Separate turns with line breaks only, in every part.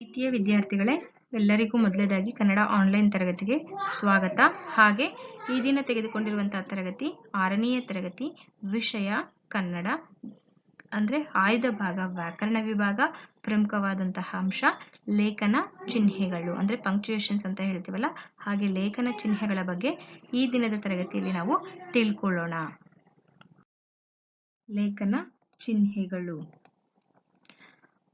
ಪ್ರೀತಿಯ ವಿದ್ಯಾರ್ಥಿಗಳೇ, ಎಲ್ಲರಿಗೂ ಮೊದಲನೇದಾಗಿ ಕನ್ನಡ ಆನ್ಲೈನ್ ತರಗತಿಗೆ ಸ್ವಾಗತ. ಹಾಗೆ ಈ ದಿನ ತೆಗೆದುಕೊಂಡಿರುವಂತಹ ತರಗತಿ, ಆರನೆಯ ತರಗತಿ, ವಿಷಯ ಕನ್ನಡ, ಅಂದರೆ ಆಯ್ದ ಭಾಗ, ವ್ಯಾಕರಣ ವಿಭಾಗ, ಪ್ರಮುಖವಾದಂತಹ ಅಂಶ, ಲೇಖನ ಚಿಹ್ನೆಗಳು, ಅಂದರೆ ಪಂಕ್ಚುಯೇಷನ್ಸ್ ಅಂತ ಹೇಳ್ತೀವಲ್ಲ, ಹಾಗೆ ಲೇಖನ ಚಿಹ್ನೆಗಳ ಬಗ್ಗೆ ಈ ದಿನದ ತರಗತಿಯಲ್ಲಿ ನಾವು ತಿಳ್ಕೊಳ್ಳೋಣ. ಲೇಖನ ಚಿಹ್ನೆಗಳು.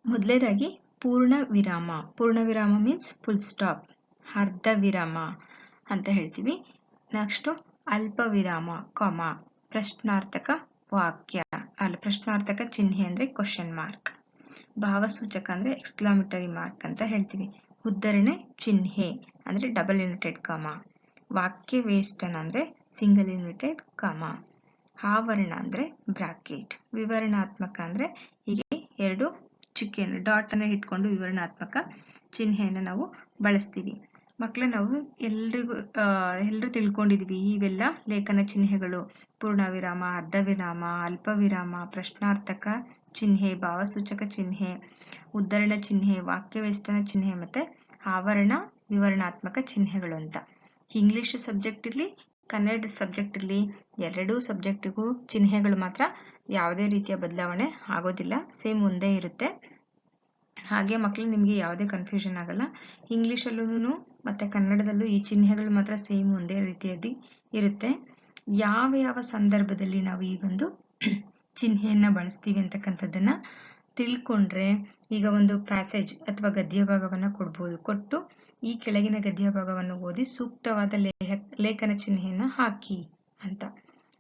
ಮೊದಲನೇದಾಗಿ ಪೂರ್ಣ ವಿರಾಮ ಪೂರ್ಣ ವಿರಾಮ ಮೀನ್ಸ್ ಫುಲ್ ಸ್ಟಾಪ್ ಅರ್ಧ ವಿರಾಮ ಅಂತ ಹೇಳ್ತೀವಿ. ನೆಕ್ಸ್ಟು ಅಲ್ಪ ವಿರಾಮ ಕಾಮ ಪ್ರಶ್ನಾರ್ಥಕ ವಾಕ್ಯ. ಅಲ್ಲ, ಪ್ರಶ್ನಾರ್ಥಕ ಚಿಹ್ನೆ ಅಂದರೆ ಕ್ವಶನ್ ಮಾರ್ಕ್ ಭಾವಸೂಚಕ ಅಂದರೆ ಎಕ್ಸ್ಕ್ಲಾಮಿಟರಿ ಮಾರ್ಕ್ ಅಂತ ಹೇಳ್ತೀವಿ. ಉದ್ಧರಣೆ ಚಿಹ್ನೆ ಅಂದರೆ ಡಬಲ್ ಯುನಿಟೆಡ್ ಕಾಮ ವಾಕ್ಯ ವೇಸ್ಟನ್ ಅಂದರೆ ಸಿಂಗಲ್ ಯುನಿಟೆಡ್ ಕಾಮ ಆವರಣ ಅಂದರೆ ಬ್ರಾಕೆಟ್ ವಿವರಣಾತ್ಮಕ ಅಂದರೆ ಹೀಗೆ ಎರಡು ಚುಕ್ಕಿಯನ್ನು ಡಾಟ್ ಅನ್ನ ಇಟ್ಕೊಂಡು ವಿವರಣಾತ್ಮಕ ಚಿಹ್ನೆಯನ್ನು ನಾವು ಬಳಸ್ತೀವಿ. ಮಕ್ಕಳೇ ನಾವು ಎಲ್ರಿಗೂ ಎಲ್ಲರೂ ತಿಳ್ಕೊಂಡಿದ್ವಿ, ಇವೆಲ್ಲ ಲೇಖನ ಚಿಹ್ನೆಗಳು. ಪೂರ್ಣ ವಿರಾಮ ಅರ್ಧ ವಿರಾಮ ಅಲ್ಪ ವಿರಾಮ ಪ್ರಶ್ನಾರ್ಥಕ ಚಿಹ್ನೆ, ಭಾವಸೂಚಕ ಚಿಹ್ನೆ, ಉದ್ಧರಣ ಚಿಹ್ನೆ ವಾಕ್ಯವೇಷ್ಟನ ಚಿಹ್ನೆ ಮತ್ತೆ ಆವರಣ ವಿವರಣಾತ್ಮಕ ಚಿಹ್ನೆಗಳು ಅಂತ. ಇಂಗ್ಲಿಷ್ ಸಬ್ಜೆಕ್ಟ್ ಇರಲಿ ಕನ್ನಡ ಸಬ್ಜೆಕ್ಟ್ ಇರಲಿ ಎರಡೂ ಸಬ್ಜೆಕ್ಟಿಗೂ ಚಿಹ್ನೆಗಳು ಮಾತ್ರ ಯಾವುದೇ ರೀತಿಯ ಬದಲಾವಣೆ ಆಗೋದಿಲ್ಲ. ಸೇಮ್ ಒಂದೇ ಇರುತ್ತೆ. ಹಾಗೆ ಮಕ್ಕಳು ನಿಮಗೆ ಯಾವುದೇ ಕನ್ಫ್ಯೂಷನ್ ಆಗಲ್ಲ. ಇಂಗ್ಲೀಷಲ್ಲೂ ಮತ್ತು ಕನ್ನಡದಲ್ಲೂ ಈ ಚಿಹ್ನೆಗಳು ಮಾತ್ರ ಸೇಮ್ ಒಂದೇ ರೀತಿಯಲ್ಲಿ ಇರುತ್ತೆ. ಯಾವ ಯಾವ ಸಂದರ್ಭದಲ್ಲಿ ನಾವು ಈ ಒಂದು ಚಿಹ್ನೆಯನ್ನು ಬಳಸ್ತೀವಿ ಅಂತಕ್ಕಂಥದ್ದನ್ನು ತಿಳ್ಕೊಂಡ್ರೆ ಈಗ ಒಂದು ಪ್ಯಾಸೇಜ್ ಅಥವಾ ಗದ್ಯ ಭಾಗವನ್ನು ಕೊಡ್ಬೋದು. ಕೊಟ್ಟು ಈ ಕೆಳಗಿನ ಗದ್ಯ ಭಾಗವನ್ನು ಓದಿ ಸೂಕ್ತವಾದ ಲೇಹ, ಲೇಖನ ಚಿಹ್ನೆಯನ್ನು ಹಾಕಿ ಅಂತ.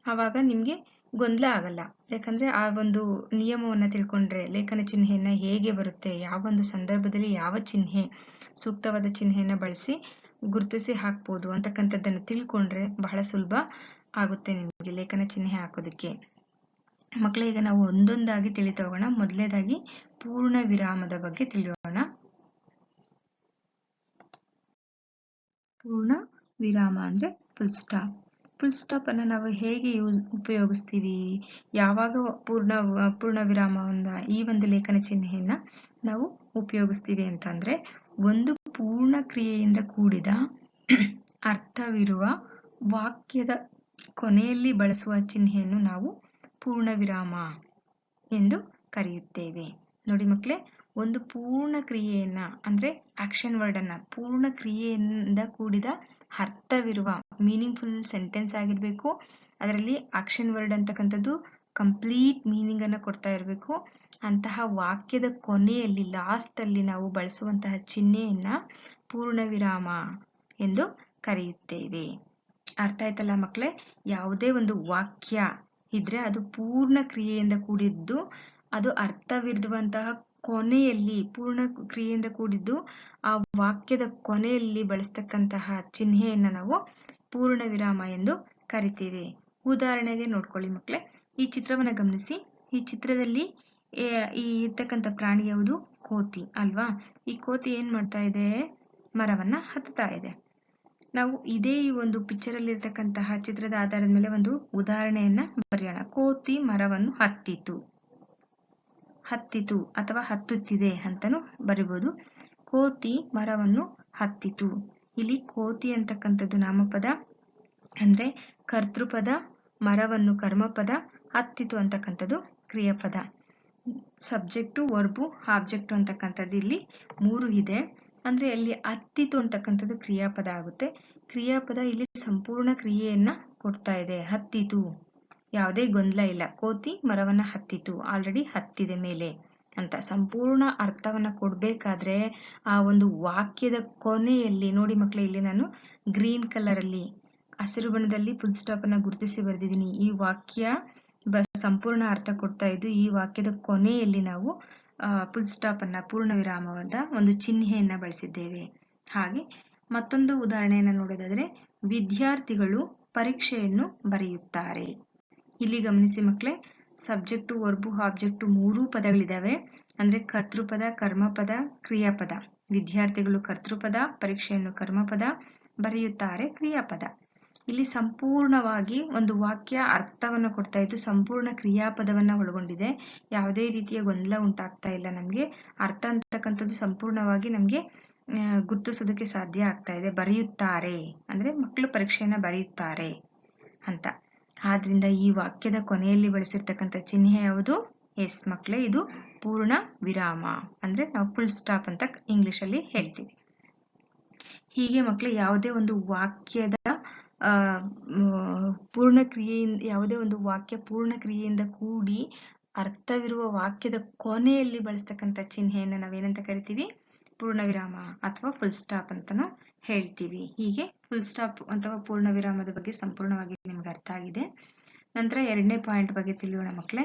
ಆವಾಗ ನಿಮಗೆ ಗೊಂದಲ ಆಗಲ್ಲ. ಯಾಕಂದ್ರೆ ಆ ಒಂದು ನಿಯಮವನ್ನು ತಿಳ್ಕೊಂಡ್ರೆ ಲೇಖನ ಚಿಹ್ನೆಯನ್ನ ಹೇಗೆ ಬರುತ್ತೆ, ಯಾವ ಒಂದು ಸಂದರ್ಭದಲ್ಲಿ ಯಾವ ಚಿಹ್ನೆ ಸೂಕ್ತವಾದ ಚಿಹ್ನೆಯನ್ನ ಬಳಸಿ ಗುರುತಿಸಿ ಹಾಕ್ಬೋದು ಅಂತಕ್ಕಂಥದ್ದನ್ನು ತಿಳ್ಕೊಂಡ್ರೆ ಬಹಳ ಸುಲಭ ಆಗುತ್ತೆ ನಿಮಗೆ ಲೇಖನ ಚಿಹ್ನೆ ಹಾಕೋದಕ್ಕೆ. ಮಕ್ಕಳ ಈಗ ನಾವು ಒಂದೊಂದಾಗಿ ತಿಳಿತಾ ಹೋಗೋಣ ಮೊದಲನೇದಾಗಿ ಪೂರ್ಣ ವಿರಾಮದ ಬಗ್ಗೆ ತಿಳಿಯೋಣ. ಪೂರ್ಣ ವಿರಾಮ ಅಂದ್ರೆ ಫುಲ್ ಸ್ಟಾಪ್ ಫುಲ್ ಸ್ಟಾಪ್ ಅನ್ನು ನಾವು ಹೇಗೆ ಯೂಸ್ ಉಪಯೋಗಿಸ್ತೀವಿ? ಯಾವಾಗ ಪೂರ್ಣ ಪೂರ್ಣ ವಿರಾಮವನ್ನ ಈ ಒಂದು ಲೇಖನ ಚಿಹ್ನೆಯನ್ನ ನಾವು ಉಪಯೋಗಿಸ್ತೀವಿ ಅಂತಂದ್ರೆ, ಒಂದು ಪೂರ್ಣ ಕ್ರಿಯೆಯಿಂದ ಕೂಡಿದ ಅರ್ಥವಿರುವ ವಾಕ್ಯದ ಕೊನೆಯಲ್ಲಿ ಬಳಸುವ ಚಿಹ್ನೆಯನ್ನು ನಾವು ಪೂರ್ಣ ವಿರಾಮ ಎಂದು ಕರೆಯುತ್ತೇವೆ. ನೋಡಿ ಮಕ್ಕಳೇ, ಒಂದು ಪೂರ್ಣ ಕ್ರಿಯೆಯನ್ನ, ಅಂದ್ರೆ ಆಕ್ಷನ್ ವರ್ಡ್ ಅನ್ನ, ಪೂರ್ಣ ಕ್ರಿಯೆಯಿಂದ ಕೂಡಿದ ಅರ್ಥವಿರುವ ಮೀನಿಂಗ್ಫುಲ್ ಸೆಂಟೆನ್ಸ್ ಆಗಿರಬೇಕು. ಅದರಲ್ಲಿ ಆಕ್ಷನ್ ವರ್ಡ್ ಅಂತಕ್ಕಂಥದ್ದು ಕಂಪ್ಲೀಟ್ ಮೀನಿಂಗ್ ಅನ್ನು ಕೊಡ್ತಾ ಇರಬೇಕು. ಅಂತಹ ವಾಕ್ಯದ ಕೊನೆಯಲ್ಲಿ ಲಾಸ್ಟ್ ಅಲ್ಲಿ ನಾವು ಬಳಸುವಂತಹ ಚಿಹ್ನೆಯನ್ನ ಪೂರ್ಣ ವಿರಾಮ ಎಂದು ಕರೆಯುತ್ತೇವೆ. ಅರ್ಥ ಆಯ್ತಲ್ಲ ಮಕ್ಕಳೇ? ಯಾವುದೇ ಒಂದು ವಾಕ್ಯ ಇದ್ರೆ ಅದು ಪೂರ್ಣ ಕ್ರಿಯೆಯಿಂದ ಕೂಡಿದ್ದು, ಅದು ಅರ್ಥವಿರುವಂತಹ ಕೊನೆಯಲ್ಲಿ ಪೂರ್ಣ ಕ್ರಿಯೆಯಿಂದ ಕೂಡಿದ್ದು ಆ ವಾಕ್ಯದ ಕೊನೆಯಲ್ಲಿ ಬಳಸ್ತಕ್ಕಂತಹ ಚಿಹ್ನೆಯನ್ನ ನಾವು ಪೂರ್ಣ ವಿರಾಮ ಎಂದು ಕರಿತೀವಿ. ಉದಾಹರಣೆಗೆ ನೋಡ್ಕೊಳ್ಳಿ ಮಕ್ಕಳೇ ಈ ಚಿತ್ರವನ್ನ ಗಮನಿಸಿ. ಈ ಚಿತ್ರದಲ್ಲಿ ಈ ಇರ್ತಕ್ಕಂಥ ಪ್ರಾಣಿ ಯಾವುದು? ಕೋತಿ, ಅಲ್ವಾ? ಈ ಕೋತಿ ಏನ್ ಮಾಡ್ತಾ ಇದೆ? ಮರವನ್ನ ಹತ್ತಾ ಇದೆ. ನಾವು ಇದೇ ಈ ಒಂದು ಪಿಕ್ಚರ್ ಅಲ್ಲಿ ಇರತಕ್ಕಂತಹ ಚಿತ್ರದ ಆಧಾರದ ಮೇಲೆ ಒಂದು ಉದಾಹರಣೆಯನ್ನ ಬರೆಯೋಣ. ಕೋತಿ ಮರವನ್ನು ಹತ್ತಿತು. ಹತ್ತಿತು ಅಥವಾ ಹತ್ತುತ್ತಿದೆ ಅಂತಾನು ಬರಿಬಹುದು ಕೋತಿ ಮರವನ್ನು ಹತ್ತಿತು. ಇಲ್ಲಿ ಕೋತಿ ಅಂತಕ್ಕಂಥದ್ದು ನಾಮಪದ, ಅಂದ್ರೆ ಕರ್ತೃಪದ, ಮರವನ್ನು ಕರ್ಮಪದ, ಹತ್ತಿತು ಅಂತಕ್ಕಂಥದ್ದು ಕ್ರಿಯಾಪದ. ಸಬ್ಜೆಕ್ಟು ವರ್ಬು, ಆಬ್ಜೆಕ್ಟು ಅಂತಕ್ಕಂಥದ್ದು ಇಲ್ಲಿ ಮೂರು ಇದೆ. ಅಂದ್ರೆ ಅಲ್ಲಿ ಹತ್ತಿತು ಅಂತಕ್ಕಂಥದ್ದು ಕ್ರಿಯಾಪದ ಆಗುತ್ತೆ. ಕ್ರಿಯಾಪದ ಇಲ್ಲಿ ಸಂಪೂರ್ಣ ಕ್ರಿಯೆಯನ್ನ ಕೊಡ್ತಾ ಇದೆ. ಹತ್ತಿತು. ಯಾವುದೇ ಗೊಂದಲ ಇಲ್ಲ. ಕೋತಿ ಮರವನ್ನ ಹತ್ತಿತು. ಆಲ್ರೆಡಿ ಹತ್ತಿದೆ ಮೇಲೆ ಅಂತ ಸಂಪೂರ್ಣ ಅರ್ಥವನ್ನ ಕೊಡ್ಬೇಕಾದ್ರೆ ಆ ಒಂದು ವಾಕ್ಯದ ಕೊನೆಯಲ್ಲಿ ನೋಡಿ ಮಕ್ಕಳೇ ಇಲ್ಲಿ ನಾನು ಗ್ರೀನ್ ಕಲರ್ ಅಲ್ಲಿ ಹಸಿರು ಬಣ್ಣದಲ್ಲಿ ಫುಲ್ ಸ್ಟಾಪ್ ಅನ್ನ ಗುರುತಿಸಿ ಬರೆದಿದ್ದೀನಿ. ಈ ವಾಕ್ಯ ಸಂಪೂರ್ಣ ಅರ್ಥ ಕೊಡ್ತಾ ಇದ್ದು ಈ ವಾಕ್ಯದ ಕೊನೆಯಲ್ಲಿ ನಾವು ಫುಲ್ ಸ್ಟಾಪ್ ಅನ್ನ ಪೂರ್ಣ ವಿರಾಮವಾದ ಒಂದು ಚಿಹ್ನೆಯನ್ನ ಬಳಸಿದ್ದೇವೆ. ಹಾಗೆ ಮತ್ತೊಂದು ಉದಾಹರಣೆಯನ್ನ ನೋಡೋದಾದ್ರೆ ವಿದ್ಯಾರ್ಥಿಗಳು ಪರೀಕ್ಷೆಯನ್ನು ಬರೆಯುತ್ತಾರೆ. ಇಲ್ಲಿ ಗಮನಿಸಿ ಮಕ್ಕಳೇ ಸಬ್ಜೆಕ್ಟು ವರ್ಬು, ಆಬ್ಜೆಕ್ಟು ಮೂರೂ ಪದಗಳಿದಾವೆ. ಅಂದ್ರೆ ಕರ್ತೃಪದ, ಕರ್ಮಪದ, ಕ್ರಿಯಾಪದ. ವಿದ್ಯಾರ್ಥಿಗಳು ಕರ್ತೃಪದ, ಪರೀಕ್ಷೆಯನ್ನು ಕರ್ಮಪದ, ಬರೆಯುತ್ತಾರೆ ಕ್ರಿಯಾಪದ. ಇಲ್ಲಿ ಸಂಪೂರ್ಣವಾಗಿ ಒಂದು ವಾಕ್ಯ ಅರ್ಥವನ್ನು ಕೊಡ್ತಾ ಇದ್ದು ಸಂಪೂರ್ಣ ಕ್ರಿಯಾಪದವನ್ನ ಒಳಗೊಂಡಿದೆ. ಯಾವುದೇ ರೀತಿಯ ಗೊಂದಲ ಉಂಟಾಗ್ತಾ ಇಲ್ಲ ನಮಗೆ. ಅರ್ಥ ಅಂತಕ್ಕಂಥದ್ದು ಸಂಪೂರ್ಣವಾಗಿ ನಮಗೆ ಗುರ್ತಿಸೋದಕ್ಕೆ ಸಾಧ್ಯ ಆಗ್ತಾ ಇದೆ. ಬರೆಯುತ್ತಾರೆ. ಅಂದ್ರೆ ಮಕ್ಕಳು ಪರೀಕ್ಷೆಯನ್ನ ಬರೆಯುತ್ತಾರೆ ಅಂತ. ಆದ್ರಿಂದ ಈ ವಾಕ್ಯದ ಕೊನೆಯಲ್ಲಿ ಬಳಸಿರ್ತಕ್ಕಂಥ ಚಿಹ್ನೆ ಯಾವುದು? ಎಸ್ ಮಕ್ಕಳೇ ಇದು ಪೂರ್ಣ ವಿರಾಮ. ಅಂದ್ರೆ ನಾವು ಫುಲ್ ಸ್ಟಾಪ್ ಅಂತ ಇಂಗ್ಲಿಷ್ ಅಲ್ಲಿ ಹೇಳ್ತೀವಿ. ಹೀಗೆ ಮಕ್ಕಳು ಯಾವುದೇ ಒಂದು ವಾಕ್ಯದ ಪೂರ್ಣ ಕ್ರಿಯೆಯಿಂದ ಯಾವುದೇ ಒಂದು ವಾಕ್ಯ ಪೂರ್ಣ ಕ್ರಿಯೆಯಿಂದ ಕೂಡಿ ಅರ್ಥವಿರುವ ವಾಕ್ಯದ ಕೊನೆಯಲ್ಲಿ ಬಳಸ್ತಕ್ಕಂಥ ಚಿಹ್ನೆಯನ್ನು ನಾವೇನಂತ ಕರಿತೀವಿ? ಪೂರ್ಣ ವಿರಾಮ ಅಥವಾ ಫುಲ್ ಸ್ಟಾಪ್ ಅಂತಾನೂ ಹೇಳ್ತೀವಿ. ಹೀಗೆ ಫುಲ್ ಸ್ಟಾಪ್ ಅಥವಾ ಪೂರ್ಣ ವಿರಾಮದ ಬಗ್ಗೆ ಸಂಪೂರ್ಣವಾಗಿ ನಿಮ್ಗೆ ಅರ್ಥ ಆಗಿದೆ. ನಂತರ ಎರಡನೇ ಪಾಯಿಂಟ್ ಬಗ್ಗೆ ತಿಳಿಯೋಣ ಮಕ್ಕಳೇ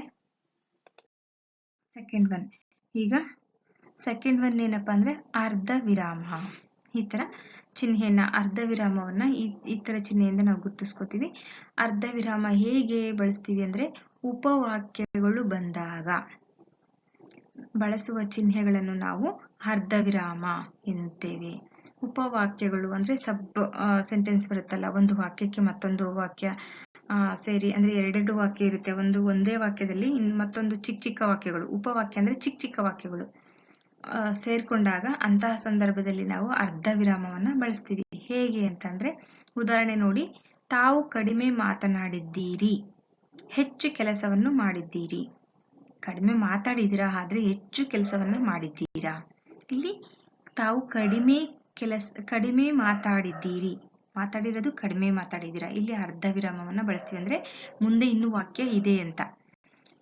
ಸೆಕೆಂಡ್ ಒನ್ ಈಗ ಸೆಕೆಂಡ್ ಒನ್ ಏನಪ್ಪಾ ಅಂದ್ರೆ ಅರ್ಧ ವಿರಾಮ ಈ ತರ ಚಿಹ್ನೆಯನ್ನ, ಅರ್ಧ ವಿರಾಮವನ್ನ ಈ ಈ ತರ ಚಿಹ್ನೆಯಿಂದ ನಾವು ಗುರ್ತಿಸ್ಕೋತೀವಿ. ಅರ್ಧ ವಿರಾಮ ಹೇಗೆ ಬಳಸ್ತೀವಿ ಅಂದ್ರೆ ಉಪವಾಕ್ಯಗಳು ಬಂದಾಗ. ಬಳಸುವ ಚಿಹ್ನೆಗಳನ್ನು ನಾವು ಅರ್ಧ ವಿರಾಮ ಎನ್ನುತ್ತೇವೆ. ಉಪವಾಕ್ಯಗಳು ಅಂದ್ರೆ ಸಬ್ ಸೆಂಟೆನ್ಸ್ ಬರುತ್ತಲ್ಲ, ಒಂದು ವಾಕ್ಯಕ್ಕೆ ಮತ್ತೊಂದು ವಾಕ್ಯ ಸೇರಿ, ಅಂದ್ರೆ ಎರಡೆರಡು ವಾಕ್ಯ ಇರುತ್ತೆ. ಒಂದು ಒಂದೇ ವಾಕ್ಯದಲ್ಲಿ ಮತ್ತೊಂದು ಚಿಕ್ಕ ಚಿಕ್ಕ ವಾಕ್ಯಗಳು. ಉಪವಾಕ್ಯ ಅಂದ್ರೆ ಚಿಕ್ಕ ಚಿಕ್ಕ ವಾಕ್ಯಗಳು. ಸೇರ್ಕೊಂಡಾಗ ಅಂತಹ ಸಂದರ್ಭದಲ್ಲಿ ನಾವು ಅರ್ಧ ವಿರಾಮವನ್ನ ಬಳಸ್ತೀವಿ. ಹೇಗೆ ಅಂತಂದ್ರೆ, ಉದಾಹರಣೆ ನೋಡಿ, ತಾವು ಕಡಿಮೆ ಮಾತನಾಡಿದ್ದೀರಿ, ಹೆಚ್ಚು ಕೆಲಸವನ್ನು ಮಾಡಿದ್ದೀರಿ. ಕಡಿಮೆ ಮಾತಾಡಿದ್ದೀರಾ, ಆದ್ರೆ ಹೆಚ್ಚು ಕೆಲಸವನ್ನ ಮಾಡಿದ್ದೀರಾ? ಇಲ್ಲಿ ತಾವು ಕಡಿಮೆ ಕೆಲಸ, ಕಡಿಮೆ ಮಾತಾಡಿದ್ದೀರಿ. ಮಾತಾಡಿರೋದು ಕಡಿಮೆ ಮಾತಾಡಿದ್ದೀರಾ. ಇಲ್ಲಿ ಅರ್ಧ ವಿರಾಮವನ್ನ ಬಳಸ್ತೀವಿ. ಅಂದ್ರೆ ಮುಂದೆ ಇನ್ನು ವಾಕ್ಯ ಇದೆ ಅಂತ.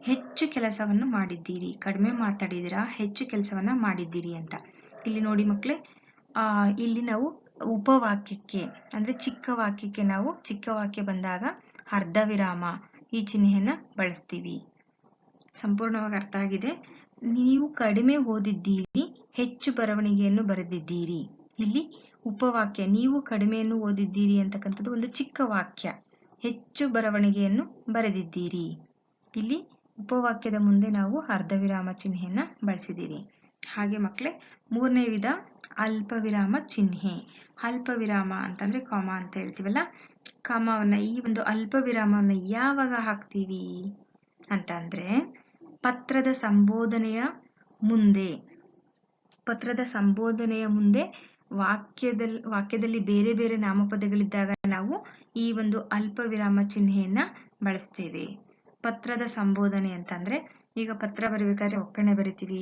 ಹೆಚ್ಚು ಕೆಲಸವನ್ನು ಮಾಡಿದ್ದೀರಿ, ಕಡಿಮೆ ಮಾತಾಡಿದಿರಾ ಹೆಚ್ಚು ಕೆಲಸವನ್ನು ಮಾಡಿದ್ದೀರಿ ಅಂತ. ಇಲ್ಲಿ ನೋಡಿ ಮಕ್ಕಳೇ ಇಲ್ಲಿ ನಾವು ಉಪವಾಕ್ಯಕ್ಕೆ, ಅಂದ್ರೆ ಚಿಕ್ಕ ವಾಕ್ಯಕ್ಕೆ ನಾವು, ಚಿಕ್ಕ ವಾಕ್ಯ ಬಂದಾಗ ಅರ್ಧ ವಿರಾಮ ಈ ಚಿಹ್ನೆಯನ್ನ ಬಳಸ್ತೀವಿ. ಸಂಪೂರ್ಣವಾಗಿ ಅರ್ಥ ಆಗಿದೆ. ನೀವು ಕಡಿಮೆ ಓದಿದ್ದೀರಿ, ಹೆಚ್ಚು ಬರವಣಿಗೆಯನ್ನು ಬರೆದಿದ್ದೀರಿ. ಇಲ್ಲಿ ಉಪವಾಕ್ಯ, ನೀವು ಕಡಿಮೆಯನ್ನು ಓದಿದ್ದೀರಿ ಅಂತಕ್ಕಂಥದ್ದು ಒಂದು ಚಿಕ್ಕ ವಾಕ್ಯ. ಹೆಚ್ಚು ಬರವಣಿಗೆಯನ್ನು ಬರೆದಿದ್ದೀರಿ. ಇಲ್ಲಿ ಉಪವಾಕ್ಯದ ಮುಂದೆ ನಾವು ಅರ್ಧ ವಿರಾಮ ಚಿಹ್ನೆಯನ್ನ ಬಳಸಿದ್ದೀವಿ. ಹಾಗೆ ಮಕ್ಕಳೇ ಮೂರನೇ ವಿಧ ಅಲ್ಪ ವಿರಾಮ ಚಿಹ್ನೆ. ಅಲ್ಪ ವಿರಾಮ ಅಂತಂದ್ರೆ ಕಾಮ ಅಂತ ಹೇಳ್ತೀವಲ್ಲ, ಕಾಮವನ್ನ ಈ ಒಂದು ಅಲ್ಪ ವಿರಾಮವನ್ನ ಯಾವಾಗ ಹಾಕ್ತೀವಿ ಅಂತ ಅಂದ್ರೆ ಪತ್ರದ ಸಂಬೋಧನೆಯ ಮುಂದೆ, ಪತ್ರದ ಸಂಬೋಧನೆಯ ಮುಂದೆ ವಾಕ್ಯದಲ್ಲಿ ವಾಕ್ಯದಲ್ಲಿ ಬೇರೆ ಬೇರೆ ನಾಮಪದಗಳಿದ್ದಾಗ ನಾವು ಈ ಒಂದು ಅಲ್ಪ ವಿರಾಮ ಚಿಹ್ನೆಯನ್ನ ಬಳಸ್ತೇವೆ. ಪತ್ರದ ಸಂಬೋಧನೆ ಅಂತಂದ್ರೆ, ಈಗ ಪತ್ರ ಬರಿಬೇಕಾದ್ರೆ ಒಕ್ಕಣೆ ಬರಿತೀವಿ.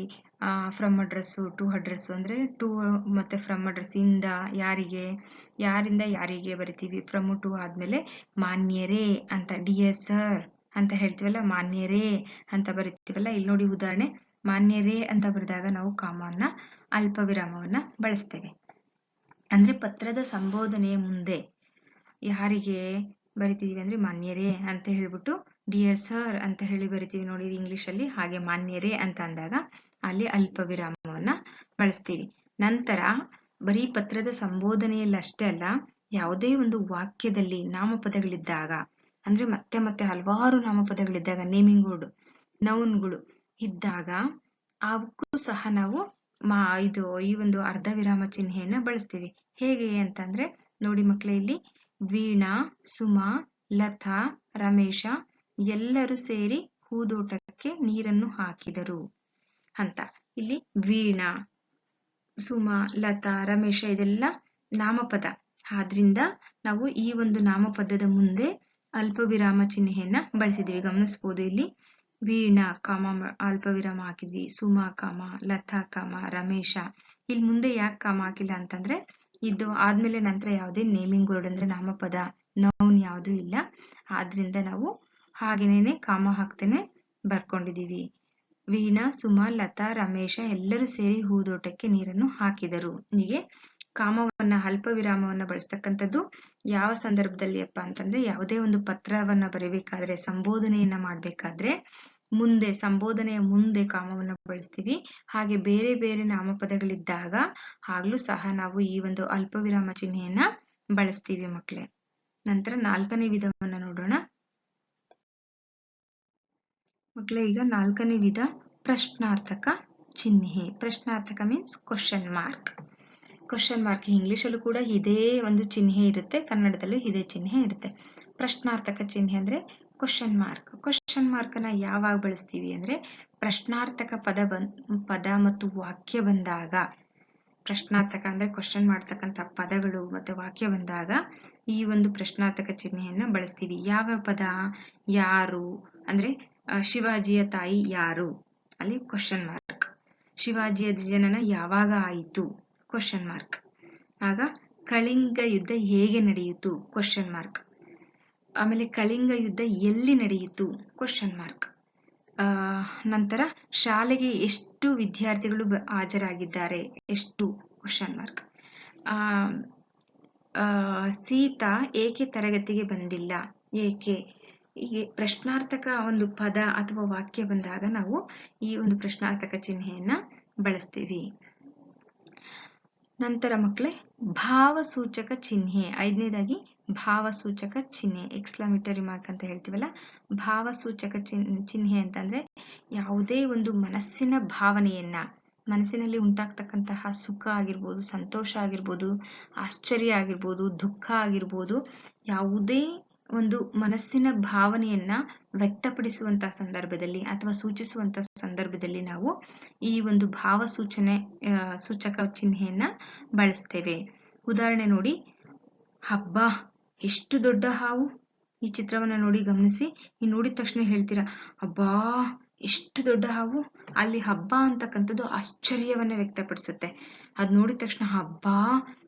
ಫ್ರಮ್ ಅಡ್ರೆಸ್ಸು ಟು ಅಡ್ರೆಸ್ಸು ಅಂದ್ರೆ ಟು ಮತ್ತೆ ಫ್ರಮ್ ಅಡ್ರೆಸ್ ಇಂದ ಯಾರಿಗೆ, ಯಾರಿಂದ ಯಾರಿಗೆ ಬರಿತೀವಿ. ಫ್ರಮ್ ಟು ಆದ್ಮೇಲೆ ಮಾನ್ಯರೇ ಅಂತ ಡಿ ಎಸ್ ಸರ್ ಅಂತ ಹೇಳ್ತೀವಲ್ಲ, ಮಾನ್ಯರೇ ಅಂತ ಬರಿತೀವಲ್ಲ. ಇಲ್ಲಿ ನೋಡಿ ಉದಾಹರಣೆ, ಮಾನ್ಯರೇ ಅಂತ ಬರೆದಾಗ ನಾವು ಕಾಮನ್ನ ಅಲ್ಪ ವಿರಾಮವನ್ನ ಬಳಸ್ತೇವೆ. ಅಂದ್ರೆ ಪತ್ರದ ಸಂಬೋಧನೆಯ ಮುಂದೆ ಯಾರಿಗೆ ಬರಿತೀವಿ ಅಂದ್ರೆ ಮಾನ್ಯರೇ ಅಂತ ಹೇಳ್ಬಿಟ್ಟು ಡಿಯರ್ ಸರ್ ಅಂತ ಹೇಳಿ ಬರಿತೀವಿ ನೋಡಿ ಇಂಗ್ಲಿಷ್ ಅಲ್ಲಿ, ಹಾಗೆ ಮಾನ್ಯರೇ ಅಂತ ಅಂದಾಗ ಅಲ್ಲಿ ಅಲ್ಪ ವಿರಾಮವನ್ನ ಬಳಸ್ತೀವಿ. ನಂತರ ಬರೀ ಪತ್ರದ ಸಂಬೋಧನೆಯಲ್ಲಿ ಅಷ್ಟೇ ಅಲ್ಲ, ಯಾವುದೇ ಒಂದು ವಾಕ್ಯದಲ್ಲಿ ನಾಮಪದಗಳಿದ್ದಾಗ, ಅಂದ್ರೆ ಮತ್ತೆ ಮತ್ತೆ ಹಲವಾರು ನಾಮಪದಗಳಿದ್ದಾಗ ನೇಮಿಂಗ್ ವರ್ಡ್ ನೌನ್ಗಳು ಇದ್ದಾಗ ಅವಕ್ಕೂ ಸಹ ನಾವು ಮಾ ಇದು ಈ ಒಂದು ಅರ್ಧ ವಿರಾಮ ಚಿಹ್ನೆಯನ್ನ ಬಳಸ್ತೀವಿ. ಹೇಗೆ ಅಂತಂದ್ರೆ ನೋಡಿ ಮಕ್ಕಳೇ ಇಲ್ಲಿ, ವೀಣಾ, ಸುಮಾ, ಲತಾ, ರಮೇಶ ಎಲ್ಲರೂ ಸೇರಿ ಹೂದೋಟಕ್ಕೆ ನೀರನ್ನು ಹಾಕಿದರು ಅಂತ. ಇಲ್ಲಿ ವೀಣಾ, ಸುಮಾ, ಲತಾ, ರಮೇಶ ಇದೆಲ್ಲ ನಾಮಪದ. ಆದ್ರಿಂದ ನಾವು ಈ ಒಂದು ನಾಮಪದದ ಮುಂದೆ ಅಲ್ಪ ವಿರಾಮ ಚಿಹ್ನೆಯನ್ನ ಬಳಸಿದ್ವಿ ಗಮನಿಸಬಹುದು ಇಲ್ಲಿ. ವೀಣಾ, ಕಾಮ ಅಲ್ಪ ವಿರಾಮ ಹಾಕಿದ್ವಿ. ಸುಮಾ, ಕಾಮ, ಲತಾ, ಕಾಮ, ರಮೇಶ. ಇಲ್ಲಿ ಮುಂದೆ ಯಾಕೆ ಕಾಮ ಹಾಕಿಲ್ಲ ಅಂತಂದ್ರೆ, ಇದು ಆದ್ಮೇಲೆ ನಂತರ ಯಾವುದೇ ನೇಮಿಂಗ್ ವರ್ಡ್ ಅಂದ್ರೆ ನಾಮಪದ ನೌನ್ ಯಾವುದು ಇಲ್ಲ. ಆದ್ರಿಂದ ನಾವು ಹಾಗೇನೆ ಕಾಮ ಹಾಕ್ತೇನೆ ಬರ್ಕೊಂಡಿದ್ದೀವಿ. ವೀಣಾ, ಸುಮಾ, ಲತಾ, ರಮೇಶ ಎಲ್ಲರೂ ಸೇರಿ ಹೂದೋಟಕ್ಕೆ ನೀರನ್ನು ಹಾಕಿದರು. ಹೀಗೆ ಕಾಮವನ್ನ ಅಲ್ಪ ವಿರಾಮವನ್ನ ಬಳಸ್ತಕ್ಕಂಥದ್ದು ಯಾವ ಸಂದರ್ಭದಲ್ಲಿ ಅಪ್ಪ ಅಂತಂದ್ರೆ ಯಾವುದೇ ಒಂದು ಪತ್ರವನ್ನ ಬರೀಬೇಕಾದ್ರೆ, ಸಂಬೋಧನೆಯನ್ನ ಮಾಡ್ಬೇಕಾದ್ರೆ ಮುಂದೆ, ಸಂಬೋಧನೆಯ ಮುಂದೆ ಕಾಮವನ್ನ ಬಳಸ್ತೀವಿ. ಹಾಗೆ ಬೇರೆ ಬೇರೆ ನಾಮಪದಗಳಿದ್ದಾಗ ಆಗ್ಲೂ ಸಹ ನಾವು ಈ ಒಂದು ಅಲ್ಪ ವಿರಾಮ ಚಿಹ್ನೆಯನ್ನ ಬಳಸ್ತೀವಿ ಮಕ್ಕಳೇ ನಂತರ ನಾಲ್ಕನೇ ವಿಧವನ್ನ ನೋಡೋಣ. ಮಕ್ಕಳೇ ಈಗ ನಾಲ್ಕನೇ ವಿಧ. ಪ್ರಶ್ನಾರ್ಥಕ ಚಿಹ್ನೆ. ಪ್ರಶ್ನಾರ್ಥಕ means question mark question mark ಇಂಗ್ಲಿಷಲ್ಲೂ ಕೂಡ ಇದೇ ಒಂದು ಚಿಹ್ನೆ ಇರುತ್ತೆ, ಕನ್ನಡದಲ್ಲೂ ಇದೇ ಚಿಹ್ನೆ ಇರುತ್ತೆ. ಪ್ರಶ್ನಾರ್ಥಕ ಚಿಹ್ನೆ ಅಂದ್ರೆ ಕ್ವಶನ್ ಮಾರ್ಕ್ ಕ್ವಶನ್ ಮಾರ್ಕನ್ನ ಯಾವಾಗ ಬಳಸ್ತೀವಿ ಅಂದ್ರೆ ಪ್ರಶ್ನಾರ್ಥಕ ಪದ ಪದ ಮತ್ತು ವಾಕ್ಯ ಬಂದಾಗ, ಪ್ರಶ್ನಾರ್ಥಕ ಅಂದ್ರೆ ಕ್ವಶನ್ ಮಾಡ್ತಕ್ಕಂಥ ಪದಗಳು ಮತ್ತು ವಾಕ್ಯ ಬಂದಾಗ ಈ ಒಂದು ಪ್ರಶ್ನಾರ್ಥಕ ಚಿಹ್ನೆಯನ್ನ ಬಳಸ್ತೀವಿ. ಯಾವ ಪದ? ಯಾರು? ಅಂದ್ರೆ ಶಿವಾಜಿಯ ತಾಯಿ ಯಾರು? ಅಲ್ಲಿ ಕ್ವಶನ್ ಮಾರ್ಕ್ ಶಿವಾಜಿಯ ಜನನ ಯಾವಾಗ ಆಯಿತು? ಕ್ವಶನ್ ಮಾರ್ಕ್ ಆಗ ಕಳಿಂಗ ಯುದ್ಧ ಹೇಗೆ ನಡೆಯಿತು? ಕ್ವಶನ್ ಮಾರ್ಕ್ ಆಮೇಲೆ ಕಳಿಂಗ ಯುದ್ಧ ಎಲ್ಲಿ ನಡೆಯಿತು? ಕ್ವಶನ್ ಮಾರ್ಕ್ ನಂತರ ಶಾಲೆಗೆ ಎಷ್ಟು ವಿದ್ಯಾರ್ಥಿಗಳು ಹಾಜರಾಗಿದ್ದಾರೆ? ಎಷ್ಟು? ಕ್ವಶನ್ ಮಾರ್ಕ್ ಸೀತಾ ಏಕೆ ತರಗತಿಗೆ ಬಂದಿಲ್ಲ? ಏಕೆ? ಹೀಗೆ ಪ್ರಶ್ನಾರ್ಥಕ ಒಂದು ಪದ ಅಥವಾ ವಾಕ್ಯ ಬಂದಾಗ ನಾವು ಈ ಒಂದು ಪ್ರಶ್ನಾರ್ಥಕ ಚಿಹ್ನೆಯನ್ನ ಬಳಸ್ತೀವಿ. ನಂತರ ಮಕ್ಕಳೇ ಭಾವಸೂಚಕ ಚಿಹ್ನೆ, ಐದನೇದಾಗಿ ಭಾವಸೂಚಕ ಚಿಹ್ನೆ, ಎಕ್ಸ್ಲಾಮಿಟರಿ ಮಾರ್ಕ್ ಅಂತ ಹೇಳ್ತೀವಲ್ಲ, ಭಾವಸೂಚಕ ಚಿಹ್ನೆ ಚಿಹ್ನೆ ಅಂತಂದ್ರೆ ಯಾವುದೇ ಒಂದು ಮನಸ್ಸಿನ ಭಾವನೆಯನ್ನ, ಮನಸ್ಸಿನಲ್ಲಿ ಉಂಟಾಗ್ತಕ್ಕಂತಹ ಸುಖ ಆಗಿರ್ಬೋದು, ಸಂತೋಷ ಆಗಿರ್ಬೋದು, ಆಶ್ಚರ್ಯ ಆಗಿರ್ಬೋದು, ದುಃಖ ಆಗಿರ್ಬೋದು, ಯಾವುದೇ ಒಂದು ಮನಸ್ಸಿನ ಭಾವನೆಯನ್ನ ವ್ಯಕ್ತಪಡಿಸುವಂತ ಸಂದರ್ಭದಲ್ಲಿ ಅಥವಾ ಸೂಚಿಸುವಂತ ಸಂದರ್ಭದಲ್ಲಿ ನಾವು ಈ ಒಂದು ಭಾವ ಸೂಚನೆ ಸೂಚಕ ಚಿಹ್ನೆಯನ್ನ ಬಳಸ್ತೇವೆ. ಉದಾಹರಣೆ ನೋಡಿ, ಹಬ್ಬ, ಎಷ್ಟು ದೊಡ್ಡ ಹಾವು! ಈ ಚಿತ್ರವನ್ನ ನೋಡಿ ಗಮನಿಸಿ. ಈ ನೋಡಿದ ತಕ್ಷಣ ಹೇಳ್ತೀರಾ, ಅಬ್ಬಾ, ಎಷ್ಟು ದೊಡ್ಡ ಹಾವು! ಅಲ್ಲಿ ಹಬ್ಬ ಅಂತಕ್ಕಂಥದ್ದು ಆಶ್ಚರ್ಯವನ್ನ ವ್ಯಕ್ತಪಡಿಸುತ್ತೆ. ಅದ್ ನೋಡಿದ ತಕ್ಷಣ, ಹಬ್ಬ,